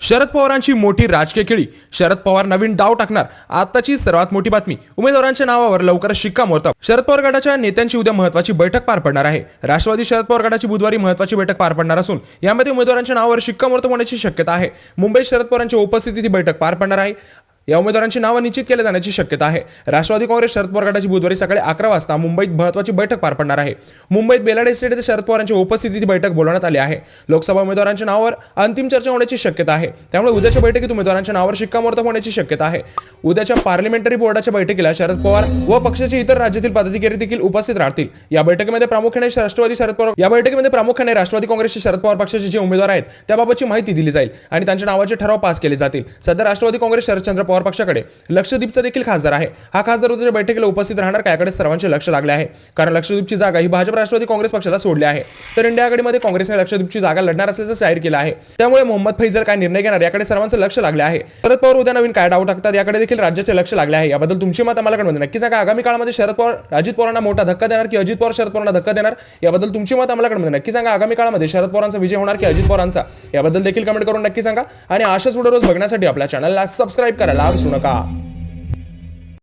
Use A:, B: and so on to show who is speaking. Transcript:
A: शरद पवारांची मोठी राजकीय खेळी शरद पवार नवीन डाव टाकणार. आताची सर्वात मोठी बातमी. उमेदवारांच्या नावावर लवकरच शिक्कामोर्तब शरद पवार गटाच्या नेत्यांची उद्या महत्वाची बैठक पार पडणार आहे. राष्ट्रवादी शरद पवार गटाची बुधवारी महत्वाची बैठक पार पडणार असून यामध्ये उमेदवारांच्या नावावर शिक्कामोर्तब होण्याची शक्यता आहे. मुंबईत शरद पवारांच्या उपस्थितीत ही बैठक पार पडणार आहे. या उमेदवारांची नावं निश्चित केल्या जाण्याची शक्यता आहे. राष्ट्रवादी काँग्रेस शरद पवार गटाची बुधवारी सकाळी अकरा वाजता मुंबईत महत्वाची बैठक पार पडणार आहे. मुंबईत बेलाडे स्टेट येथे शरद पवारांच्या उपस्थितीत बैठक बोलवण्यात आली आहे. लोकसभा उमेदवारांच्या नावावर अंतिम चर्चा होण्याची शक्यता आहे. त्यामुळे उद्याच्या बैठकीत उमेदवारांच्या नावावर शिक्कामोर्तब होण्याची शक्यता आहे. उद्याच्या पार्लमेंटरी बोर्डाच्या बैठकीला शरद पवार व पक्षाचे इतर राज्यातील पदाधिकारी देखील उपस्थित राहतील. या बैठकीमध्ये प्रामुख्याने राष्ट्रवादी शरद पवार या बैठकीमध्ये प्रामुख्याने राष्ट्रवादी काँग्रेसचे शरद पवार पक्षाचे जे उमेदवार आहेत त्याबाबतची माहिती दिली जाईल आणि त्यांच्या नावाचे ठराव पास केले जातील. सध्या राष्ट्रवादी काँग्रेस शरदचंद्र पवार पक्षाकडे. लक्षद्वीपचा देखील खासदार आहे. हा खासदार उद्याच्या बैठकीला उपस्थित राहणार का याकडे सर्वांचे लक्ष लागले आहे. कारण लक्षद्वीपची जागा ही भाजप राष्ट्रवादी काँग्रेस पक्षाला सोडली आहे. तर इंडिया आघाडीमध्ये काँग्रेसने लक्षद्वीपची जागा लढणार असल्याचं जाहीर केलं आहे. त्यामुळे मोहम्मद फैजल काय निर्णय घेणार याकडे सर्वांचं लक्ष लागले आहे. शरद पवार उद्या नवीन काय डाव टाकतात याकडे देखील राज्याचे लक्ष लागले आहे. याबद्दल तुमची मत आम्हाला कळवून नक्की सांगा आगामी काळामध्ये शरद पवार अजित पवारांना मोठा धक्का देणार की अजित पवार शरद पवारांना धक्का देणार? याबद्दल तुमची मत आम्हाला कळवून नक्की सांगा आगामी काळामध्ये शरद पवारांचा विजय होणार की अजित पवारांचा? याबद्दल देखील कमेंट करून नक्की सांगा. आणि अशाच व्हिडिओ रोज बघण्यासाठी आपल्या चॅनलला सबस्क्राईब करायला विसरू नका.